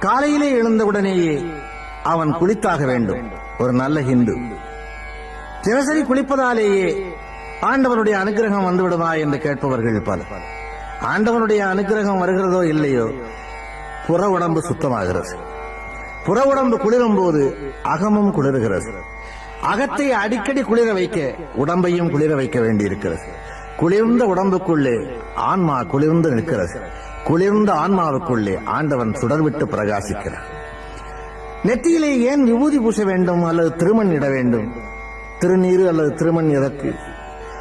காலையிலே எழுந்தவுடனேயே அவன் குளித்தாக வேண்டும். ஒரு நல்ல ஹிந்து. தினசரி குளிப்பதாலேயே ஆண்டவனுடைய அனுகிரகம் வந்துவிடுமா என்று கேட்பவர்கள் பல ஆண்டவனுடைய அனுகிரகம் வருகிறதோ இல்லையோ? புற உடம்பு சுத்தமாகிறது. புற உடம்பு குளிரும் போது அகமும் குளிர்கிறது. அகத்தை அடிக்கடி குளிர வைக்க உடம்பையும் குளிர வைக்க வேண்டியிருக்கிறது. குளிர்ந்த உடம்புக்குள்ளே ஆன்மா குளிர்ந்து நிற்கிறது. குளிர்ந்த ஆன்மாவுக்குள்ளே ஆண்டவன் சுடர்விட்டு பிரகாசிக்கிறார். நெத்தியிலே ஏன் விபூதி பூச வேண்டும் அல்லது திருமண் இட வேண்டும்? திருநீர் அல்லது திருமண் எதற்கு?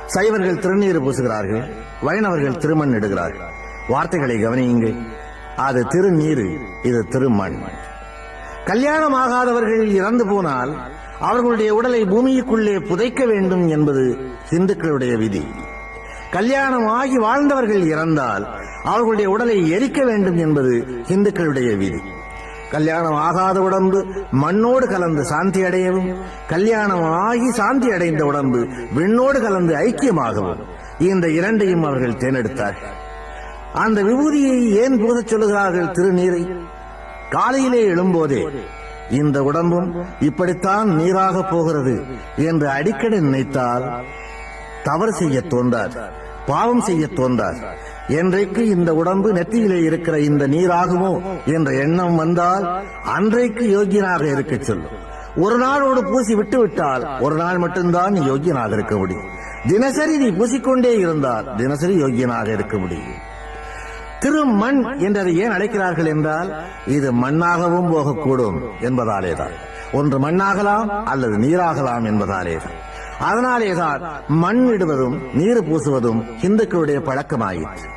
சைவர்கள் திருநீர் பூசுகிறார்கள் வைணவர்கள் திருமண் இடுகிறார்கள். வார்த்தைகளை கவனியுங்கள். அது திருநீர் இது திருமண். கல்யாணம் ஆகாதவர்கள் இறந்து போனால் அவர்களுடைய உடலை பூமிக்குள்ளே புதைக்க வேண்டும் என்பது இந்துக்களுடைய விதி. கல்யாணம் ஆகி வாழ்ந்தவர்கள் இறந்தால் அவர்களுடைய உடலை எரிக்க வேண்டும் என்பது இந்துக்களுடைய விதி. கல்யாணம் ஆகாத உடம்பு மண்ணோடு கலந்து சாந்தி அடையவும் கல்யாணம் ஆகி சாந்தி அடைந்த உடம்பு விண்ணோடு கலந்து ஐக்கியமாகவும் இந்த இரண்டையும் அவர்கள் தேர்ந்தெடுத்தார்கள். அந்த விபூதியை ஏன் பூசச் சொல்லுகிறார்கள் திருநீரை? காலையிலே எழும்போதே இந்த உடம்பும் இப்படித்தான் நீராக போகிறது என்று அடிக்கடி நினைத்தால் தவறு செய்ய தோன்றார் பாவம் செய்ய தோன்றார். என்றைக்கு இந்த உடம்பு நெத்தியிலே இருக்கிற இந்த நீராகுமோ என்ற எண்ணம் வந்தால் அன்றைக்கு யோகியனாக இருக்க சொல்லும். ஒரு நாளோடு பூசி விட்டு விட்டால் ஒரு நாள் மட்டும்தான் நீ யோகியனாக இருக்க முடியும். தினசரி நீ பூசிக்கொண்டே இருந்தால் தினசரி யோகியனாக இருக்க முடியும். திருமண் என்றதை ஏன் அழைக்கிறார்கள் என்றால் இது மண்ணாகவும் போகக்கூடும் என்பதாலேதான். ஒன்று மண்ணாகலாம் அல்லது நீராகலாம் என்பதாலேதான். அதனாலேதான் மண் இடுவதும் நீர் பூசுவதும் இந்துக்களுடைய பழக்கமாயிற்று.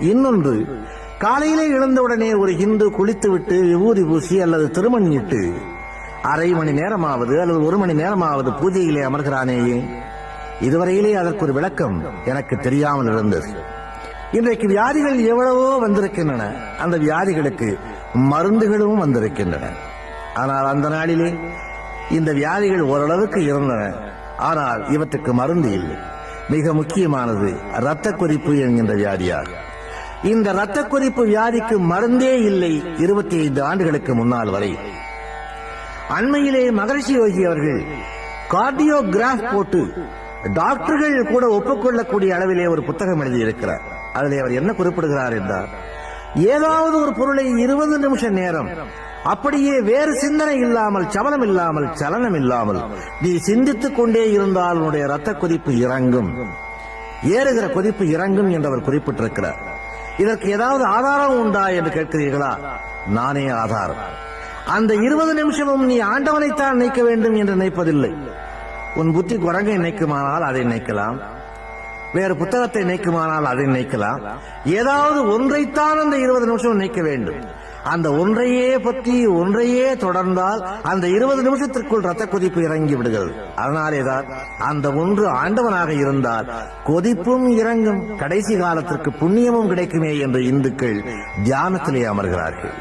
இன்னொன்று காலையிலே எழுந்தவுடனே ஒரு இந்து குளித்துவிட்டு விபூதி பூசி அல்லது திருமண் இட்டு அரை மணி நேரமாவது அல்லது ஒரு மணி நேரமாவது பூஜையிலே அமர்கிறானேயே? இதுவரையிலே அதற்கு ஒரு விளக்கம் எனக்கு தெரியாமல் இருந்தது. இன்றைக்கு வியாதிகள் எவ்வளவோ வந்திருக்கின்றன. அந்த வியாதிகளுக்கு மருந்துகளும் வந்திருக்கின்றன. ஆனால் அந்த நாளிலே இந்த வியாதிகள் ஓரளவுக்கு இருந்தன. ஆனால் இவற்றுக்கு மருந்து இல்லை. மிக முக்கியமானது இரத்த குறிப்பு என்கின்ற வியாதியாகும் இந்த இரத்த குறிப்பு வியாதிக்கு மருந்தே இல்லை இருபத்தி ஐந்து ஆண்டுகளுக்கு முன்னால் வரை. அண்மையிலே மகரிஷி யோகி அவர்கள் கார்டியோகிராஃப் போட்டு டாக்டர்கள் கூட ஒப்புக்கொள்ளக்கூடிய அளவிலே ஒரு புத்தகம் எழுதியிருக்கிறார். அதிலே அவர் என்ன குறிப்பிடுகிறார் என்றால் ஏதாவது ஒரு பொருளை இருபது நிமிஷம் நேரம் அப்படியே வேறு சிந்தனை இல்லாமல் சபலம் இல்லாமல் சலனம் இல்லாமல் நீ சிந்தித்துக் கொண்டே இருந்தால் உன்னுடைய ரத்த கொதிப்பு இறங்கும். ஏறுகிற கொதிப்பு இறங்கும் என்று அவர் குறிப்பிட்டிருக்கிறார். இதற்கு ஏதாவது ஆதாரம் உண்டா என்று கேட்கிறீர்களா? நானே ஆதாரம். அந்த இருபது நிமிஷமும் நீ ஆண்டவனைத்தான் நினைக்க வேண்டும் என்று நினைப்பதில்லை. உன் புத்தி குரங்கை நினைக்குமானால் அதை நினைக்கலாம். வேறு புத்தகத்தை நினைக்குமானால் அதை நினைக்கலாம். ஏதாவது ஒன்றைத்தான் அந்த இருபது நிமிஷம் நினைக்க வேண்டும். அந்த ஒன்றையே பற்றி ஒன்றையே தொடர்ந்தால் அந்த இருபது நிமிஷத்திற்குள் ரத்த கொதிப்பு இறங்கி விடுகிறது அதனாலேதான் அந்த ஒன்று ஆண்டவனாக இருந்தால் கொதிப்பும் இறங்கும். கடைசி காலத்திற்கு புண்ணியமும் கிடைக்குமே என்று இந்துக்கள் தியானத்திலே அமர்கிறார்கள்.